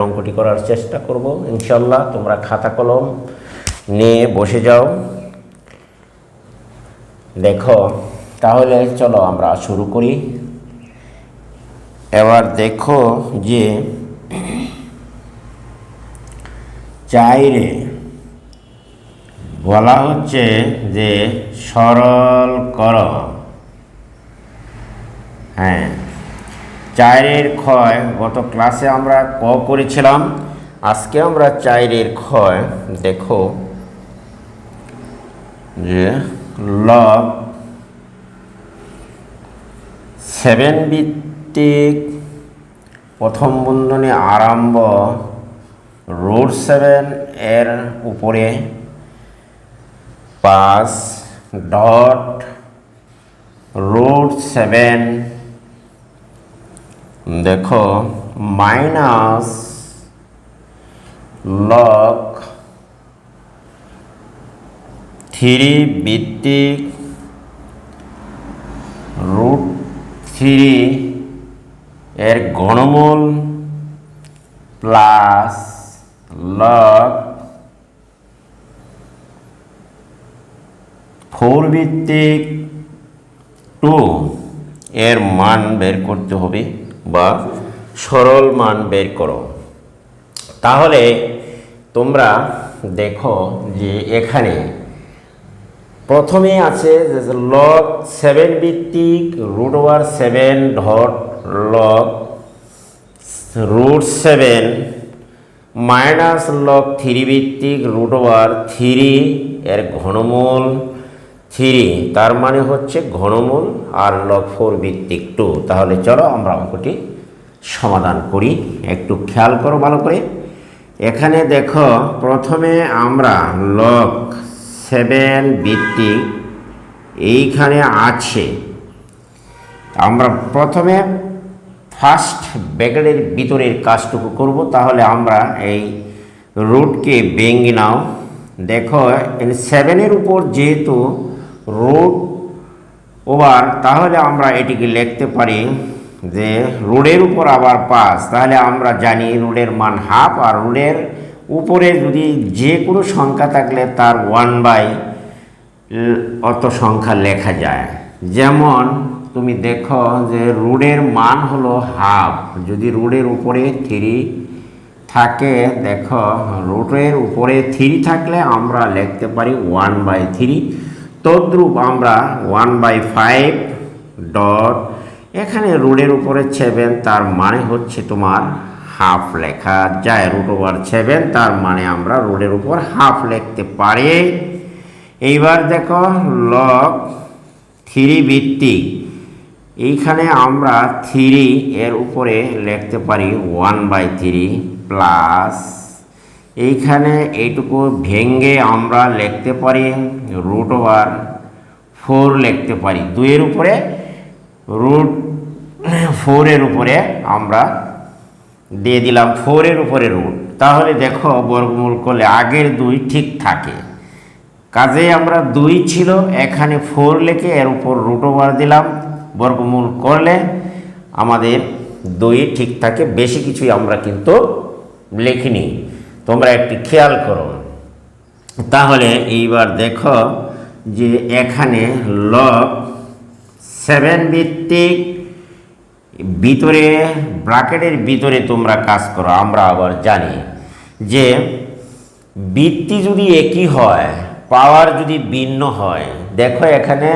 অঙ্কটি করার চেষ্টা করব ইনশাল্লাহ তোমরা খাতা কলম নিয়ে বসে যাও। দেখো, তাহলে চলো আমরা শুরু করি। এবার দেখো যে চাইরে বলা হচ্ছে যে সরল কর। হ্যাঁ। চায়ের ক্ষয়, গত ক্লাসে আমরা ক করেছিলাম, আজকে আমরা চায়ের ক্ষয় দেখো যে লব সেভেন ভিত্তিক প্রথম বন্ধনী আরম্ভ রুট সেভেন এর উপরে পাঁচ ডট রুট সেভেন দেখো, মাইনাস লক থ্রি ভিত্তিক রুট থ্রি এর ঘনমূল প্লাস লক ফোর ভিত্তিক টু এর মান বের করতে হবে। বা সরল মান বের করো। তাহলে তোমরা দেখো যে এখানে প্রথমে আছে লগ সেভেন ভিত্তিক root over seven dot log root seven minus log three ভিত্তিক রুট ওভার থ্রি এর ঘনমূল থ্রি তার মানে হচ্ছে ঘনমূল আর লগ ফোর ভিত্তিক টু। তাহলে চলো আমরা অঙ্কটি সমাধান করি। একটু খেয়াল করো ভালো করে। এখানে দেখো, প্রথমে আমরা লগ সেভেন ভিত্তিক এইখানে আছে। আমরা প্রথমে ফার্স্ট ব্যাকেটের ভিতরের কাজটুকু করব, তাহলে আমরা এই রুটকে ভেঙে নাও। দেখো সেভেনের উপর যেহেতু রুট ওভার তাহলে আমরা এটিকে লিখতে পারি যে রোডের উপর আবার পাঁচ, তাহলে আমরা জানি রোডের মান হাফ আর রোডের উপরে যদি যে কোনো সংখ্যা থাকলে তার ওয়ান বাই অত সংখ্যা লেখা যায়। যেমন তুমি দেখো যে রোডের মান হলো হাফ যদি রোডের উপরে থ্রি থাকে, দেখো রোডের উপরে থ্রি থাকলে আমরা লিখতে পারি ওয়ান বাই থ্রি তদ্রূপ আমরা ওয়ান বাই ফাইভ ডট এখানে রুডের উপরে সেভেন তার মানে হচ্ছে তোমার হাফ লেখা যায়। রুট ওভার সেভেন তার মানে আমরা রোডের উপর হাফ লিখতে পারি। এইবার দেখো লগ থ্রি ভিত্তিক এইখানে আমরা থ্রি এর উপরে লিখতে পারি ওয়ান বাই থ্রি প্লাস এইখানে এইটুকু ভেঙ্গে আমরা লিখতে পারি রুট ওভার ফোর লিখতে পারি। দুইয়ের উপরে রুট ফোরের উপরে আমরা দিয়ে দিলাম ফোরের উপরে রুট তাহলে দেখো বর্গমূল করলে আগের দুই ঠিক থাকে। কাজে আমরা দুই ছিল, এখানে ফোর লেখে এর উপর রুট ওভার দিলাম। বর্গমূল করলে আমাদের দুই ঠিক থাকে, বেশি কিছুই আমরা কিন্তু লিখিনি। তোমরা একটি খেয়াল করো। তাহলে এইবার দেখো যে এখানে লগ সেভেন ভিত্তিক ভিতরে ব্রাকেটের ভিতরে তোমরা কাজ করো, আমরা আবার জানি যে বৃত্তি যদি একই হয়, পাওয়ার যদি ভিন্ন হয়, দেখো এখানে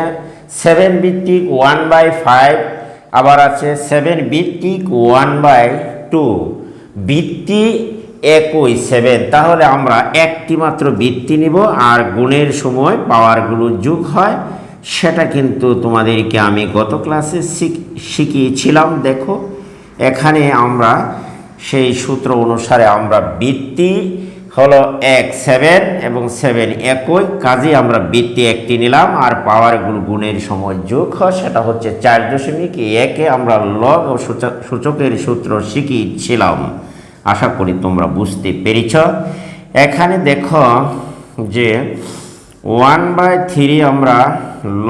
সেভেন ভিত্তিক ওয়ান বাই ফাইভ, আবার আছে সেভেন ভিত্তিক ওয়ান বাই টু। বৃত্তি একই সেভেন। তাহলে আমরা একটি মাত্র বৃত্তি নিব আর গুণের সময় পাওয়ারগুলো যোগ হয়। সেটা কিন্তু তোমাদেরকে আমি গত ক্লাসে শিখিয়েছিলাম, দেখো। এখানে আমরা সেই সূত্র অনুসারে আমরা বৃত্তি হলো এক, সেভেন এবং সেভেন একই। কাজে আমরা বৃত্তি একটি নিলাম আর পাওয়ারগুলো গুণের সময় যোগ হয়, সেটা হচ্ছে চার দশমিক একে আমরা লগ ও সূচকের সূত্র শিখিয়েছিলাম। আশা করি তোমরা বুঝতে পেরেছ। এখানে দেখো যে ওয়ান বাই থ্রি আমরা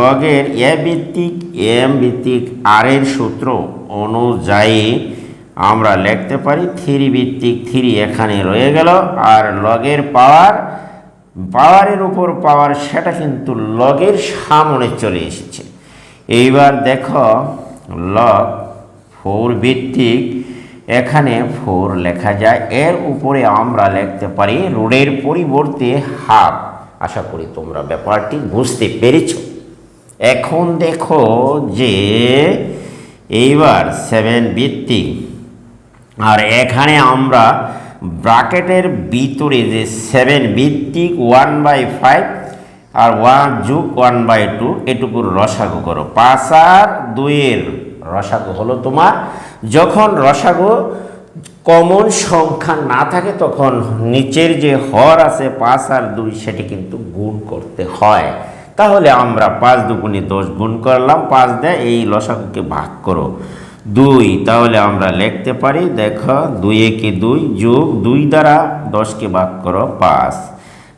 লগের এ ভিত্তিক এম ভিত্তিক আর এর সূত্র অনুযায়ী আমরা লিখতে পারি থ্রি ভিত্তিক থ্রি এখানে রয়ে গেল। আর লগের পাওয়ার পাওয়ারের উপর পাওয়ার সেটা কিন্তু লগের সামনে চলে এসেছে। এইবার দেখো লগ ফোর ভিত্তিক এখানে ফোর লেখা যায়। এর উপরে আমরা লিখতে পারি রোডের পরিবর্তে হাফ। আশা করি তোমরা ব্যাপারটি বুঝতে পেরেছ। এখন দেখো যে এইবার সেভেন ভিত্তিক আর এখানে আমরা ব্রাকেটের ভিতরে যে সেভেন ভিত্তিক ওয়ান বাই ফাইভ আর ওয়ান যুগ ওয়ান বাই টু এটুকুর রসাগু করো। পাঁচ আর দুইয়ের রসাগু হলো তোমার যখন রসাগু কমন সংখ্যা না থাকে, তখন নিচের যে হর আছে, পাঁচ আর দুই, সেটি কিন্তু গুণ করতে হয়। তাহলে আমরা পাঁচ দুগুণে দশ গুণ করলাম, পাঁচ দেয় এই লসাগুকে ভাগ করো। দুই, তাহলে আমরা লিখতে পারি, দেখো, দুই একে দুই যোগ দুই দ্বারা দশকে ভাগ করো পাঁচ।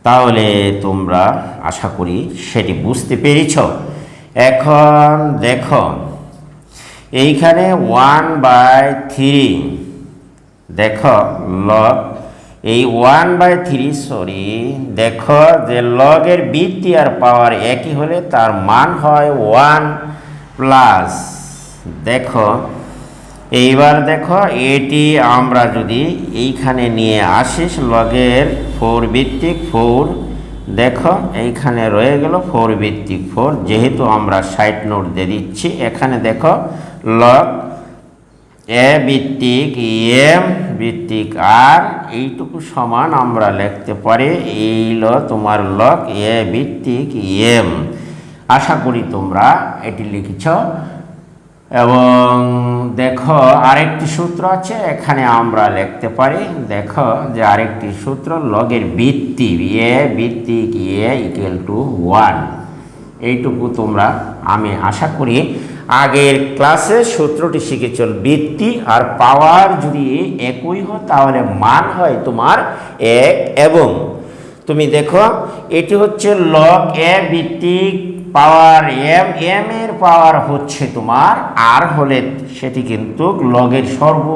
তাহলে তোমরা আশা করি সেটি বুঝতে পেরেছ। এখন দেখো এইখানে ওয়ান বাই থ্রি দেখো লগ এই ওয়ান বাই থ্রি সরি দেখো যে লগের বৃত্তি আর পাওয়ার একই হলে তার মান হয় ওয়ান প্লাস দেখো, এইবার দেখো, এটি আমরা যদি এইখানে নিয়ে আসিস লগের ফোর ভিত্তিক ফোর দেখো, এইখানে রয়ে গেল ফোর ভিত্তিক ফোর যেহেতু আমরা সাইড নোট দিয়ে দিচ্ছি, এখানে দেখো লগ এ ভিত্তিক এম ভিত্তিক আর এইটুকু সমান আমরা লিখতে পারি। এইল তোমার লক, এ ভিত্তিক এম। আশা করি তোমরা এটি লিখেছ। এবং দেখো আরেকটি সূত্র আছে, এখানে আমরা লিখতে পারি। দেখো যে আরেকটি সূত্র, লগের ভিত্তি এ ভিত্তিক এ ইকুয়াল টু ওয়ান এইটুকু তোমরা, আমি আশা করি আগের ক্লাসে সূত্রটি শিখেছিল বৃত্তি আর পাওয়ার যদি একই হয়, তাহলে মান হয় তোমার এক এবং। তুমি দেখো, এটি হচ্ছে লগ এ ভিত্তিক পাওয়ার এম এম এর পাওয়ার হচ্ছে তোমার আর হলে সেটি কিন্তু লগের সর্ব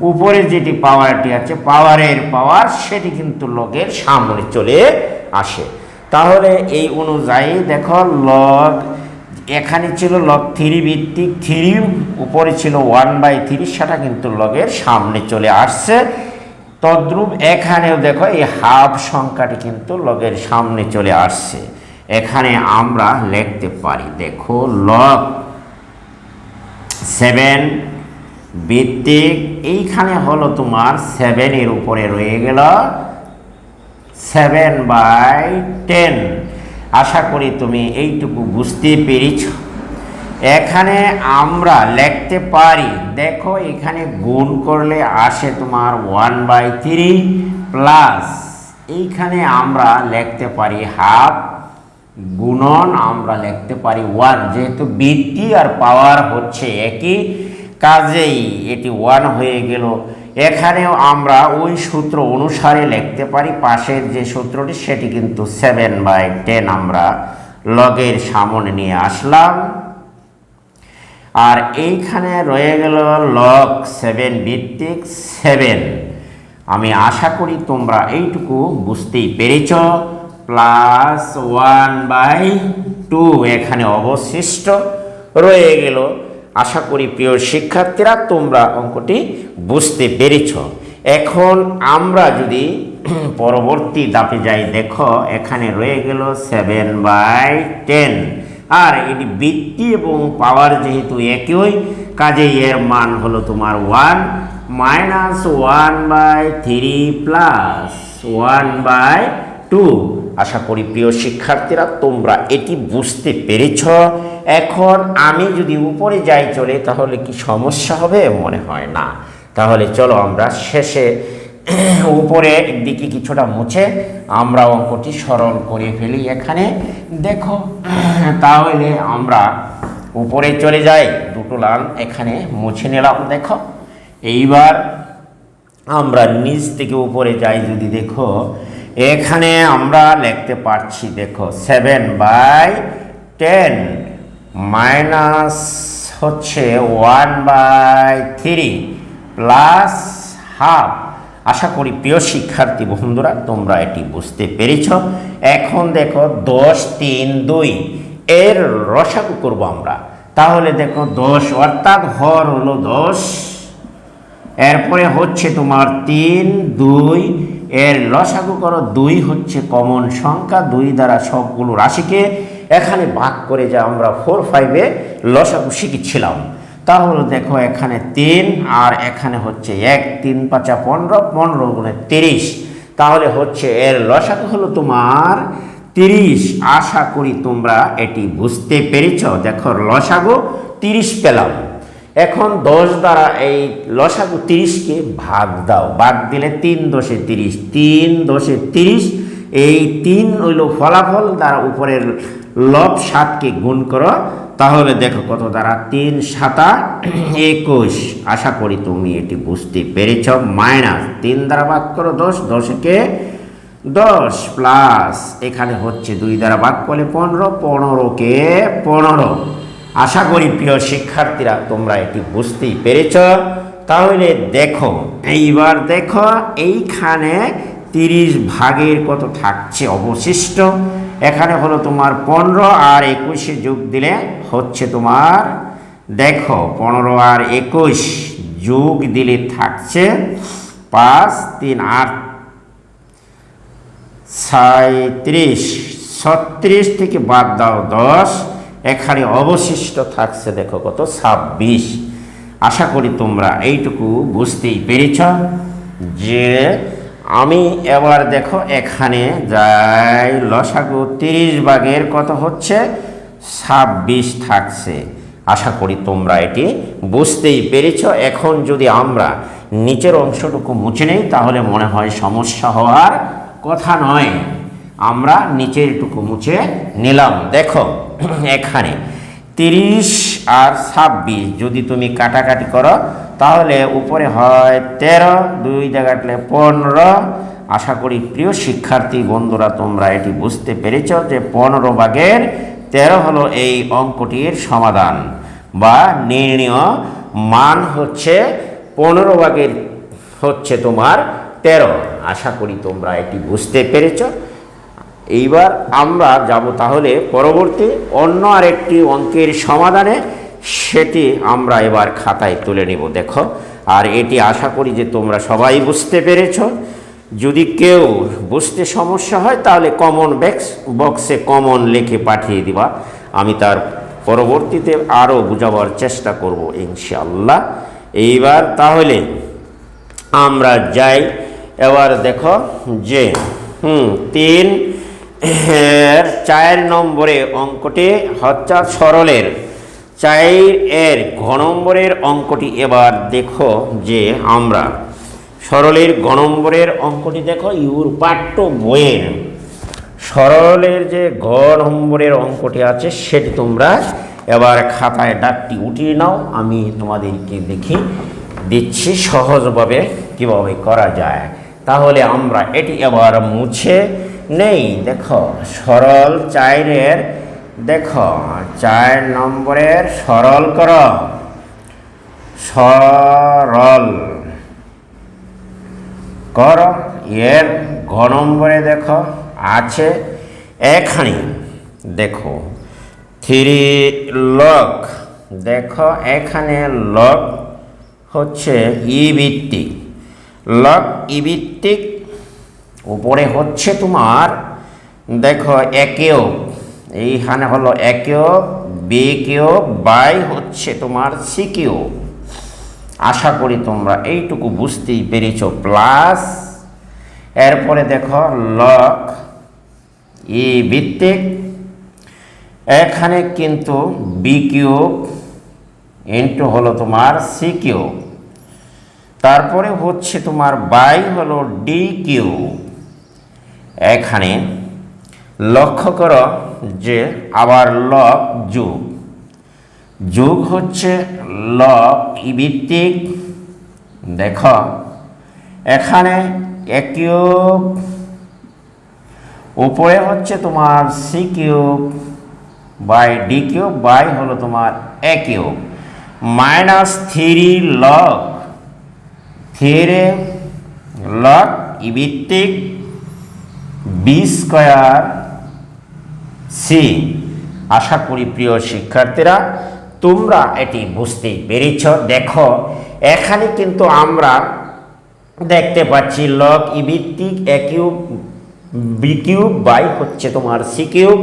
উপরে যেটি পাওয়ারটি আছে, পাওয়ারের পাওয়ার, সেটি কিন্তু লগের সামনে চলে আসে। তাহলে এই অনুযায়ী দেখো লগ এখানে ছিল লগ থ্রি ভিত্তিক থ্রি উপরে ছিল ওয়ান বাই থ্রি সেটা কিন্তু লগের সামনে চলে আসছে। তদ্রূপ এখানেও দেখো এই হাফ সংখ্যাটি কিন্তু লগের সামনে চলে আসছে। এখানে আমরা লিখতে পারি, দেখো লগ সেভেন ভিত্তিক, এইখানে হলো তোমার সেভেনের উপরে রয়ে গেল। সেভেন বাই টেন আশা করি তুমি এইটুকু বুঝতে পেরেছ। এখানে আমরা লিখতে পারি, দেখো এখানে গুণ করলে আসে তোমার ওয়ান বাই থ্রি প্লাস এইখানে আমরা লিখতে পারি হাফ গুণন, আমরা লিখতে পারি ওয়ান যেহেতু বৃদ্ধি আর পাওয়ার হচ্ছে একই, কাজেই এটি ওয়ান হয়ে গেল। এখানেও আমরা ওই সূত্র অনুসারে লিখতে পারি, পাশের যে সূত্রটি সেটি কিন্তু সেভেন বাই টেন আমরা লগের সামনে নিয়ে আসলাম। আর এইখানে রয়ে গেল লগ সেভেন ভিত্তিক সেভেন আমি আশা করি তোমরা এইটুকু বুঝতেই পেরেছ। প্লাস ওয়ান বাই টু এখানে অবশিষ্ট। রয়ে গেল আশা করি প্রিয় শিক্ষার্থীরা, তোমরা অঙ্কটি বুঝতে পেরেছ। এখন আমরা যদি পরবর্তী দাপে যাই, দেখো এখানে রয়ে গেল সেভেন বাই টেন আর এটি বৃত্তি এবং পাওয়ার যেহেতু একই কাজে এর মান হলো তোমার one minus one by three plus one by two আশা করি প্রিয় শিক্ষার্থীরা, তোমরা এটি বুঝতে পেরেছ। এখন আমি যদি উপরে যাই চলে, তাহলে কি সমস্যা হবে? মনে হয় না। তাহলে চলো আমরা শেষে উপরে দিকে কিছুটা মুছে আমরা অঙ্কটি সরল করে ফেলি এখানে। দেখো, তাহলে আমরা উপরে চলে যাই, দুটো লাল এখানে মুছে নিলাম, দেখো। এইবার আমরা নিচ থেকে উপরে যাই, যদি দেখো এখানে আমরা লিখতে পারছি, দেখো সেভেন বাই টেন মাইনাস হচ্ছে one by three plus half আশা করি প্রিয় শিক্ষার্থী বন্ধুরা, তোমরা এটি বুঝতে পেরেছ। এখন দেখো, দশ, তিন, দুই, এর রসাকু করব আমরা। তাহলে দেখো, দশ, অর্থাৎ হর হলো দশ। এরপরে হচ্ছে তোমার তিন, দুই এর লসাগু করো দুই হচ্ছে কমন সংখ্যা, দুই দ্বারা সবগুলো রাশিকে এখানে ভাগ করে যা আমরা ফোর ফাইভে লসাগু শিখেছিলাম। তাহলে দেখো এখানে তিন আর এখানে হচ্ছে এক, তিন পাঁচা পনেরো পনেরো গুণে তিরিশ। তাহলে হচ্ছে এর লসাগু হলো তোমার তিরিশ। আশা করি তোমরা এটি বুঝতে পেরেছ। দেখো লসাগু তিরিশ পেলাম। এখন দশ দ্বারা এই লসাগু তিরিশকে ভাগ দাও। ভাগ দিলে তিন দশে তিরিশ। তিন দশে তিরিশ, এই তিন হইল ফলাফল দ্বারা উপরের লব সাতকে গুণ করো। তাহলে দেখো কত দ্বারা? তিন সাতা একুশ। আশা করি তুমি এটি বুঝতে পেরেছ। মাইনাস তিন দ্বারা ভাগ করো দশ, দশকে দশ প্লাস। এখানে হচ্ছে দুই দ্বারা ভাগ করলে পনেরো, পনেরোকে পনেরো। আশা করি প্রিয় শিক্ষার্থীরা, তোমরা এটি বুঝতেই পেরেছ। তাহলে দেখো, এইবার দেখো, এইখানে তিরিশ ভাগের কত থাকছে অবশিষ্ট? এখানে হলো তোমার পনেরো আর একুশে যোগ দিলে হচ্ছে তোমার, দেখো, পনেরো আর একুশ যোগ দিলে থাকছে পাঁচ, তিন, আট সাঁত্রিশ ছত্রিশ থেকে বাদ দাও দশ এখানে অবশিষ্ট থাকছে দেখো কত? ছাব্বিশ। আশা করি তোমরা এইটুকু বুঝতেই পেরেছ যে আমি এবার দেখো এখানে যাই, লসাগু তিরিশ ভাগের কত হচ্ছে? ছাব্বিশ থাকছে। আশা করি তোমরা এটি বুঝতেই পেরেছ। এখন যদি আমরা নিচের অংশটুকু মুছে নেই, তাহলে মনে হয় সমস্যা হওয়ার কথা নয়। আমরা নিচের টুকু মুছে নিলাম। দেখো, এখানে তিরিশ আর ছাব্বিশ যদি তুমি কাটাকাটি করো, তাহলে উপরে হয় তেরো, দুই জায়গাটলে পনেরো। আশা করি প্রিয় শিক্ষার্থী বন্ধুরা, তোমরা এটি বুঝতে পেরেছ যে পনেরো ভাগের তেরো হলো এই অঙ্কটির সমাধান বা নির্ণয়। মান হচ্ছে পনেরো ভাগের হচ্ছে তোমার তেরো। আশা করি তোমরা এটি বুঝতে পেরেছ। এইবার আমরা যাব তাহলে পরবর্তী অন্য আরেকটি অঙ্কের সমাধানে, সেটি আমরা এবার খাতায় তুলে নেব, দেখো। আর এটি আশা করি যে তোমরা সবাই বুঝতে পেরেছ। যদি কেউ বুঝতে সমস্যা হয়, তাহলে কমন ব্যাক্স বক্সে কমন লিখে পাঠিয়ে দিবা। আমি তার পরবর্তীতে আরও বোঝাবার চেষ্টা করব, ইনশাআল্লাহ। এইবার তাহলে আমরা যাই। এবার দেখো যে, হুম, তিন এর চার নম্বরে অঙ্কটি হচ্ছে সরলের। চার এর ঘ নম্বরের অঙ্কটি এবার দেখো যে আমরা। সরলের ঘ নম্বরের অঙ্কটি দেখো, ইউর পাঠ্য বইয়ের। সরলের যে ঘ নম্বরের অঙ্কটি আছে, সেটি তোমরা এবার খাতায় ডাকটি উঠিয়ে নাও, আমি তোমাদেরকে দেখি দিচ্ছি সহজভাবে কীভাবে করা যায়। তাহলে আমরা এটি এবার মুছে নেই, দেখো, সরল চাইরের দেখো চার নম্বরের সরল কর। সরল কর, এর ঘ নম্বরে দেখো, আছে এখানে, দেখো থ্রি লক দেখো, এখানে লক হচ্ছে ই লক ই ভিত্তিক উপরে হচ্ছে তোমার, দেখো একেও, এইখানে হলো একেও বি কেও বাই হচ্ছে তোমার সিকেও আশা করি তোমরা এইটুকু বুঝতেই পেরেছ। প্লাস, এরপরে দেখো লক ই ভিত্তিক। এখানে কিন্তু বি কিউব, ইন্টু হলো তোমার সি কিউব তারপরে হচ্ছে তোমার বাই হলো ডি কিউ এখানে লক্ষ্য করো যে আবার লক যুগ। যুগ হচ্ছে লক ই ভিত্তিক। দেখ, এখানে একিউব উপরে হচ্ছে তোমার c cube, by d cube, by হলো তোমার a cube. Minus three log three log e ভিত্তিক। বি স্কোয়ার সি আশা করি প্রিয় শিক্ষার্থীরা, তোমরা এটি বুঝতে পেরেছ। দেখো, এখানে কিন্তু আমরা দেখতে পাচ্ছি লগ ই ভিত্তিক a cube b cube by হচ্ছে তোমার c cube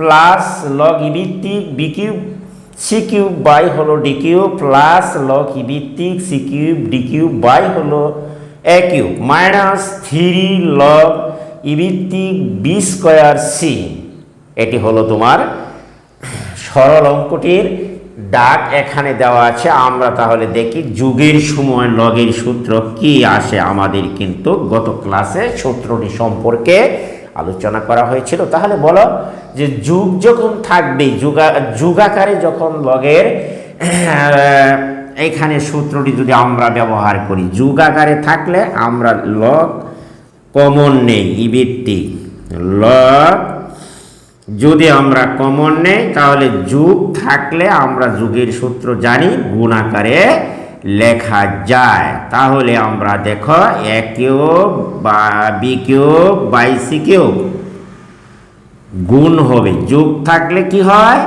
plus log e ভিত্তিক b cube c cube by হলো d cube plus log e ভিত্তিক c cube d cube by হলো a cube minus three log e ভিত্তিক b square C. এটি হলো তোমার সরল অঙ্কটির ডাক এখানে দেওয়া আছে। আমরা তাহলে দেখি যুগের সময় লগের সূত্র কি আসে আমাদের কিন্তু গত ক্লাসে সূত্রটি সম্পর্কে আলোচনা করা হয়েছিল। তাহলে বলো যে যুগ যখন থাকবে যুগা যুগাকারে যখন লগের আহ, এইখানে সূত্রটি যদি আমরা ব্যবহার করি যুগাকারে থাকলে আমরা লগ কমন নেই ইভিত্তিক লগ যদি আমরা কমন নেই, তাহলে যুগ থাকলে আমরা যুগের সূত্র জানি, গুণ আকারে লেখা যায়। তাহলে আমরা দেখো, এ কিউব বা বি সি কিউব। গুণ হবে। যোগ থাকলে কি হয়?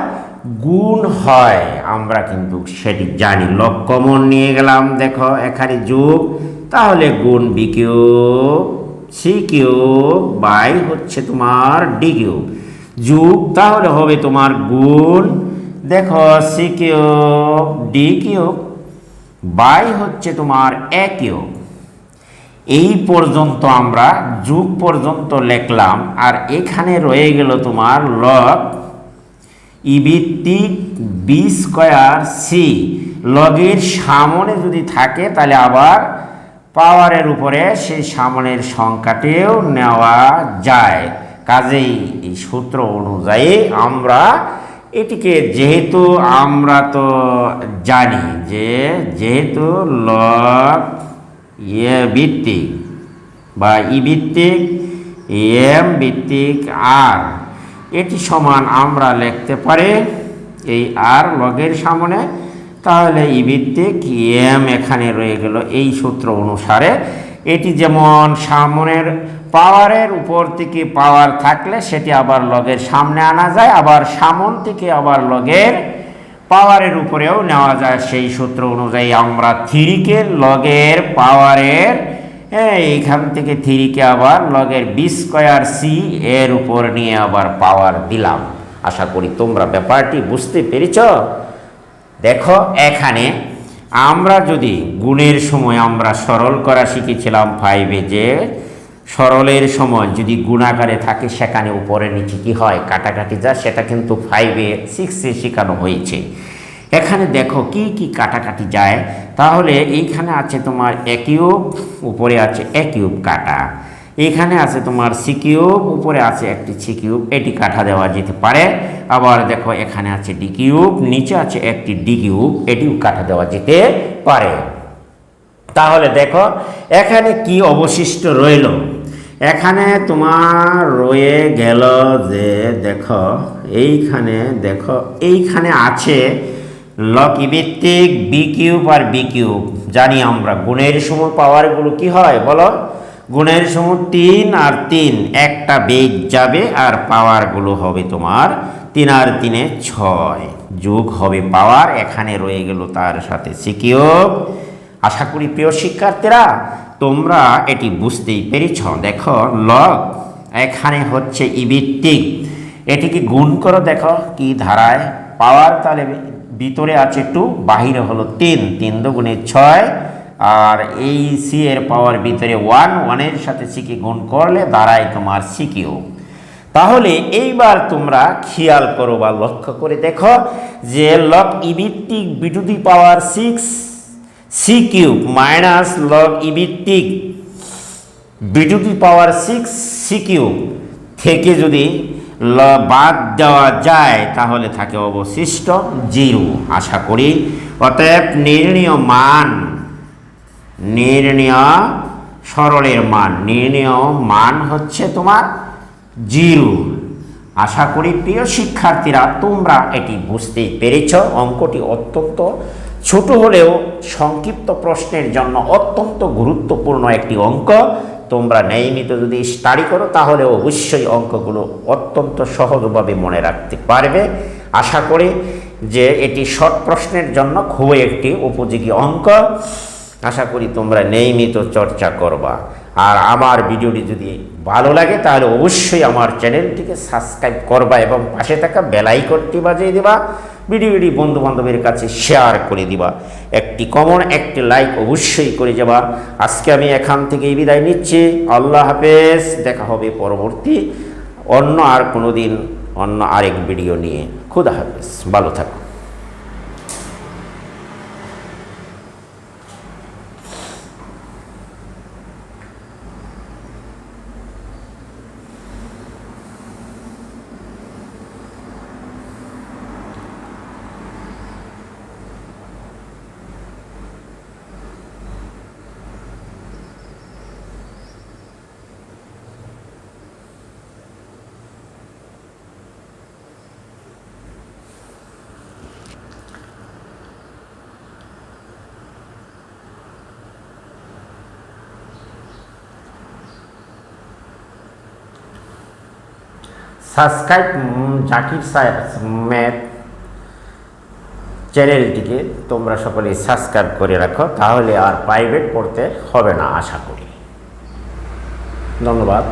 গুণ হয়। আমরা কিন্তু সেটি জানি। লক কমন নিয়ে গেলাম, দেখো, এখানে যোগ। তাহলে গুণ b cube c cube by হচ্ছে তোমার ডি কিউব যোগ, তাহলে হবে তোমার গুণ। দেখো, c cube d cube by হচ্ছে তোমার এ কিউব এই পর্যন্ত আমরা যুগ পর্যন্ত লিখলাম, আর এখানে রয়ে গেল তোমার লগ ইভিত্তিক বি স্কোয়ার সি। লগের সামনে যদি থাকে, তাহলে আবার পাওয়ারের উপরে সেই সামনের সংখ্যাটিও নেওয়া যায়। কাজেই এই সূত্র অনুযায়ী আমরা এটিকে যেহেতু আমরা তো জানি যে যেহেতু লগ ইয়ে ভিত্তিক বা ই ভিত্তিক, এম ভিত্তিক, আর, এটি সমান আমরা লিখতে পারি এই আর লগের সামনে তাহলে ই ভিত্তিক এম এখানে রয়ে গেল এই সূত্র অনুসারে। এটি যেমন সামনের পাওয়ারের উপর থেকে পাওয়ার থাকলে সেটি আবার লগের সামনে আনা যায়, আবার সামন থেকে আবার লগের পাওয়ারের উপরেও নেওয়া যায়। সেই সূত্র অনুযায়ী আমরা থ্রিকে লগের পাওয়ারের এইখান থেকে থ্রিকে আবার লগের বি স্কোয়ার সি এর উপর নিয়ে আবার পাওয়ার দিলাম। আশা করি তোমরা ব্যাপারটি বুঝতে পেরেছ? দেখো, এখানে আমরা যদি গুণের সময় আমরা সরল করা শিখেছিলাম ফাইভে যে সরলের সময় যদি গুণাকারে থাকে, সেখানে উপরে নিচে কি হয়? কাটাকাটি যা, সেটা কিন্তু ফাইভে সিক্সে শেখানো হয়েছে। এখানে দেখো কি কি কাটাকাটি যায়? তাহলে এইখানে আছে তোমার একিউব উপরে আছে একিউব কাটা। এখানে আছে তোমার সিকিউব উপরে আছে একটি সিকিউব এটি কাঠা দেওয়া যেতে পারে। আবার দেখো, এখানে আছে ডি কিউব নিচে আছে একটি ডি কিউব এটিও কাটা দেওয়া যেতে পারে। তাহলে দেখো, এখানে কি অবশিষ্ট রইল? এখানে তোমার রয়ে গেল যে, দেখো, এইখানে দেখো, এইখানে আছে লকি ভিত্তিক বি কিউব আর বি কিউব জানি আমরা গুণের সময় পাওয়ারগুলো কি হয়, বলো? গুণের সময় তিন আর তিন, একটা বেগ যাবে আর পাওয়ারগুলো হবে তোমার তিন আর তিনে ছয়। যোগ হবে পাওয়ার, এখানে রয়ে গেল তার সাথে সিকিউব আশা করি প্রিয় শিক্ষার্থীরা, তোমরা এটি বুঝতেই পেরেছ। দেখো, লগ, এখানে হচ্ছে ইভিত্তিক এটিকে গুণ করো, দেখো কি ধারায়। পাওয়ার তাহলে ভিতরে আছে টু বাহিরে হলো তিন তিন দুগুণে ছয়। আর এই সি এর পাওয়ার ভিতরে ওয়ান ওয়ানের সাথে সিকে গুণ করলে দাঁড়ায় তোমার সিকিউ তাহলে এইবার তোমরা খেয়াল করো বা লক্ষ্য করে দেখো যে log ইভিত্তিক b to the power six c cube minus log ইভিত্তিক b to the power six c cube থেকে যদি ল বাদ দেওয়া যায় তাহলে থাকে অবশিষ্ট জিরো আশা করি। অতএব নির্ণীয় মান নির্ণীয় সরলের মান। নির্ণীয় মান হচ্ছে তোমার জিরো। আশা করি প্রিয় শিক্ষার্থীরা, তোমরা এটি বুঝতে পেরেছ। অঙ্কটি অত্যন্ত ছোট হলেও সংক্ষিপ্ত প্রশ্নের জন্য অত্যন্ত গুরুত্বপূর্ণ একটি অঙ্ক। তোমরা নিয়মিত যদি স্টাডি করো, তাহলে অবশ্যই অঙ্কগুলো অত্যন্ত সহজভাবে মনে রাখতে পারবে। আশা করি যে এটি শর্ট প্রশ্নের জন্য খুবই একটি উপযোগী অঙ্ক। আশা করি তোমরা নিয়মিত চর্চা করবা। আর আমার ভিডিওটি যদি ভালো লাগে, তাহলে অবশ্যই আমার চ্যানেলটিকে সাবস্ক্রাইব করবা এবং পাশে থাকা বেলাইকনটি বাজিয়ে দেবা। ভিডিওটি বন্ধু বান্ধবের কাছে শেয়ার করে দিবা। একটি কমন, একটি লাইক অবশ্যই করে যাবা। আজকে আমি এখান থেকেই বিদায় নিচ্ছি। আল্লাহ হাফেজ। দেখা হবে পরবর্তী অন্য আর কোনো দিন, অন্য আরেক ভিডিও নিয়ে। খুদা হাফেজ। ভালো থাকো। সাবস্ক্রাইব জাকির ম্যাথ চ্যানেলটিকে তোমরা সকলে সাবস্ক্রাইব করে রাখো, তাহলে আর প্রাইভেট পড়তে হবে না, আশা করি। ধন্যবাদ।